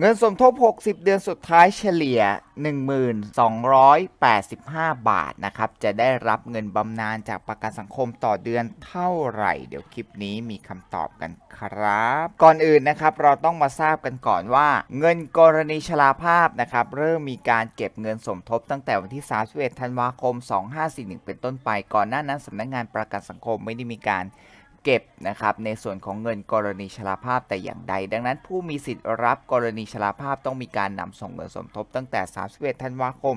เงินสมทบ 60 เดือนสุดท้ายเฉลี่ย 1285 บาทนะครับ จะได้รับเงินบำนาญจากประกันสังคมต่อเดือนเท่าไหร่ เดี๋ยวคลิปนี้มีคำตอบกันครับ ก่อนอื่นนะครับเราต้องมาทราบกันก่อนว่า เงินกรณีชราภาพนะครับเริ่มมีการเก็บเงินสมทบตั้งแต่วันที่ 31 ธันวาคม 2541 เป็นต้นไป ก่อนหน้านั้นสำนักงานประกันสังคมไม่ได้มีการ เก็บนะครับในส่วนของเงินกรณีชราภาพแต่อย่างใด ดังนั้นผู้มีสิทธิ์รับกรณีชราภาพต้องมีการนำส่งเงินสมทบตั้งแต่ 31 ธันวาคม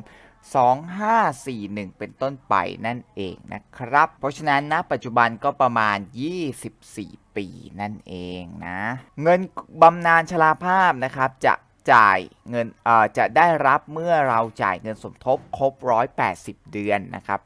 2541 เป็นต้นไปนั่นเองนะครับ เพราะฉะนั้นณปัจจุบันก็ประมาณ 24 ปีนั่นเองนะ เงินบำนาญชราภาพนะครับจะจ่ายเงินเอ่อจะได้รับเมื่อเราจ่ายเงินสมทบครบ 180 เดือนนะครับ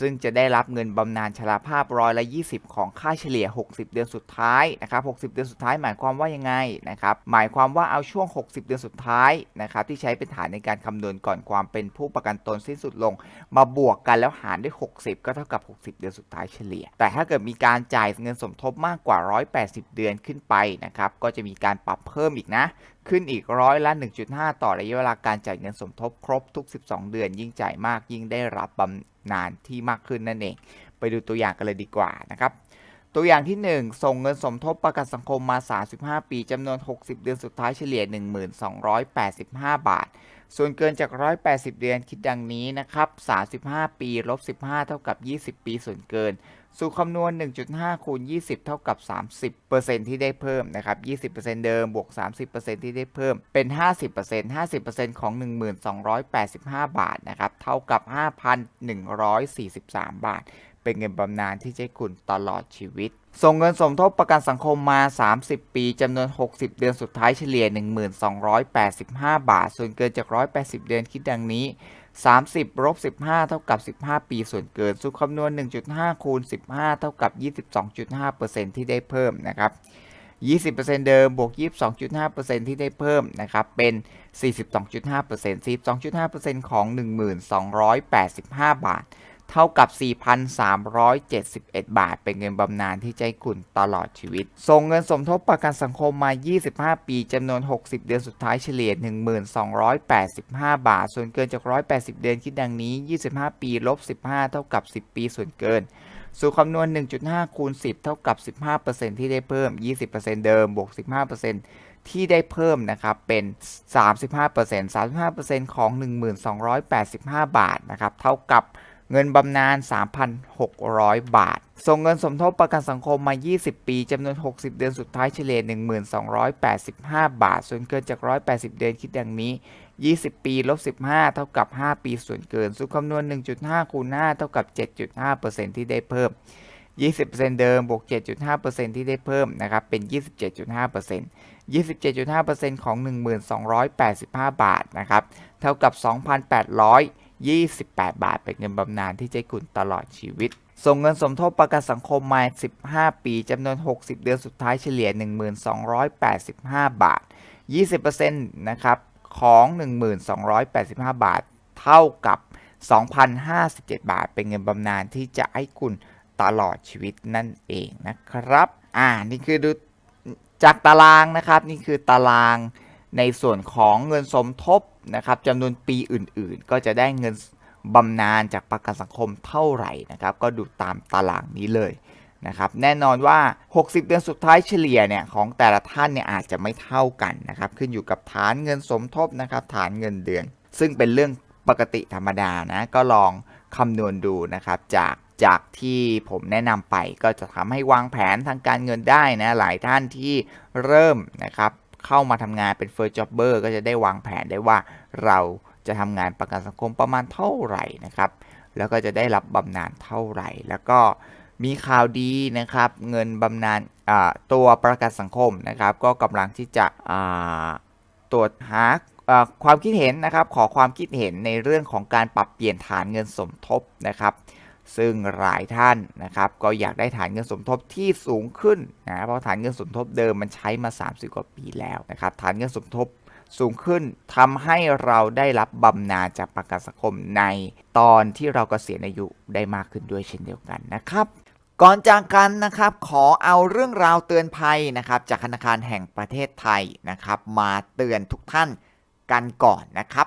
ซึ่งจะได้รับเงินบำนาญชราภาพร้อยละ 20 ของค่าเฉลี่ย 60 เดือนสุดท้ายนะครับ 60 เดือนสุดท้ายหมายความว่ายังไงนะครับ หมายความว่าเอาช่วง 60 เดือนสุดท้ายนะครับที่ใช้เป็นฐานในการคำนวณก่อนความเป็นผู้ประกันตนสิ้นสุดลง มาบวกกันแล้วหารด้วย 60 ก็เท่ากับ 60 เดือนสุดท้ายเฉลี่ย แต่ถ้าเกิดมีการจ่ายเงินสมทบมากกว่า 180 เดือนขึ้นไปนะครับ ก็จะมีการปรับเพิ่มอีกนะ ขึ้นอีกร้อยละ 1.5 ต่อระยะเวลาการจ่ายเงินสมทบครบทุก 12 เดือน ยิ่งจ่ายมากยิ่งได้รับบำนาญที่มากขึ้นนั่นเอง ไปดูตัวอย่างกันเลยดีกว่านะครับ ตัวอย่างที่ 1 ส่งเงินสมทบประกันสังคมมา 35 ปีจำนวน 60 เดือนสุดท้ายเฉลี่ย 1285 บาท ส่วนเกินจาก 180 เดือนคิดดังนี้นะครับ 35 ปี ลบ 15 เท่ากับ 20 ปีส่วนเกิน สูตรคำนวณ 1.5 คูณ 20 เท่ากับ 30%ที่ได้เพิ่มนะครับ 20%เดิม บวก 30%ที่ได้เพิ่ม เป็น 50% 50%ของ 1285 บาทนะครับ เท่ากับ 5,143 บาท เป็นเงินบำนาญที่จะให้คุณตลอดชีวิต ส่งเงินสมทบประกันสังคมมา 30 ปีจำนวน 60 เดือนสุดท้ายเฉลี่ย 1285 บาท ส่วนเกินจาก 180 เดือนคิดดังนี้ 30ลบ15 เท่ากับ 15 ปีส่วนเกินสูตรคำนวณ 1.5 คูณ 15 เท่ากับ 22.5%ที่ได้เพิ่มนะครับ20%เดิมบวก 22.5%ที่ได้เพิ่มนะครับเป็น 42.5% 42.5%ของ 1285 บาท เท่ากับ 4,371 บาท เป็นเงินบำนาญที่ให้คุณตลอดชีวิต ส่งเงินสมทบประกันสังคมมา 25 ปีจำนวน 60 เดือนสุดท้ายเฉลี่ย 1285 บาท ส่วนเกินจาก 180 เดือนคิดดังนี้ 25 ปีลบ 15 เท่ากับ 10 ปีส่วนเกินสูตรคำนวณ 1.5 คูณ 10 เท่ากับ 15%ที่ได้เพิ่ม 20%เดิม บวก 15%ที่ได้เพิ่มนะครับ เป็น 35% 35%ของ 1285 บาทนะครับ เท่ากับ เงินบำนาญ 3,600 บาท ส่งเงินสมทบประกันสังคมมา 20 ปีจำนวน 60 เดือนสุดท้ายเฉลี่ย1285 บาท ส่วนเกินจาก 180 เดือนคิดดังนี้ 20 ปีลบ15 เท่ากับ 5 ปีส่วนเกิน สูตรคำนวณ 1.5 คูณ 5 เท่ากับ 7.5%ที่ได้เพิ่ม 20%เดิมบวก 7.5%ที่ได้เพิ่มนะครับ เป็น 27.5% 27.5%ของ 1285 บาทนะครับ เท่ากับ 2,800 28 บาท เป็นเงินบำนาญที่จะให้คุณตลอดชีวิต ส่งเงินสมทบประกันสังคมมา 15 ปีจำนวน 60 เดือนสุดท้ายเฉลี่ย 1285 บาท 20%นะครับของ 1285 บาท เท่ากับ 2,057 บาท เป็นเงินบำนาญที่จะให้คุณตลอดชีวิตนั่นเองนะครับ อ่า นี่คือดูจากตารางนะครับ นี่คือตาราง ในส่วนของเงินสมทบนะครับจำนวนปีอื่นๆ ก็จะได้เงินบำนาญจากประกันสังคมเท่าไหร่นะครับ ก็ดูตามตารางนี้เลยนะครับ แน่นอนว่า 60 เดือนสุดท้ายเฉลี่ยเนี่ยของแต่ละท่านเนี่ยอาจจะไม่เท่ากันนะครับ ขึ้นอยู่กับฐานเงินสมทบนะครับ ฐานเงินเดือน ซึ่งเป็นเรื่องปกติธรรมดานะ ก็ลองคำนวณดูนะครับ จากจากที่ผมแนะนำไปก็จะทำให้วางแผนทางการเงินได้นะ หลายท่านที่เริ่มนะครับ เข้ามาทำงานเป็น first jobber ก็จะได้วางแผนได้ว่าเราจะทำงานประกันสังคมประมาณเท่าไหร่นะครับ แล้วก็จะได้รับบำนาญเท่าไหร่ แล้วก็มีข่าวดีนะครับ เงินบำนาญตัวประกันสังคมนะครับ ก็กำลังที่จะตรวจหาความคิดเห็นนะครับ ขอความคิดเห็นในเรื่องของการปรับเปลี่ยนฐานเงินสมทบนะครับ ซึ่งหลายท่านนะครับก็อยากได้ฐานเงินสมทบที่สูงขึ้นนะเพราะฐานเงินสมทบเดิมมันใช้มา 30 กว่าปีแล้วนะครับฐานเงินสมทบสูงขึ้นทำให้เราได้รับบำนาญจากประกันสังคมในตอนที่เรากเกษียณอายุได้มากขึ้นด้วยเช่นเดียวกันนะครับก่อนจากกันนะครับขอเอาเรื่องราวเตือนภัยนะครับจากธนาคารแห่งประเทศไทยนะครับมาเตือนทุกท่านกันก่อนนะครับ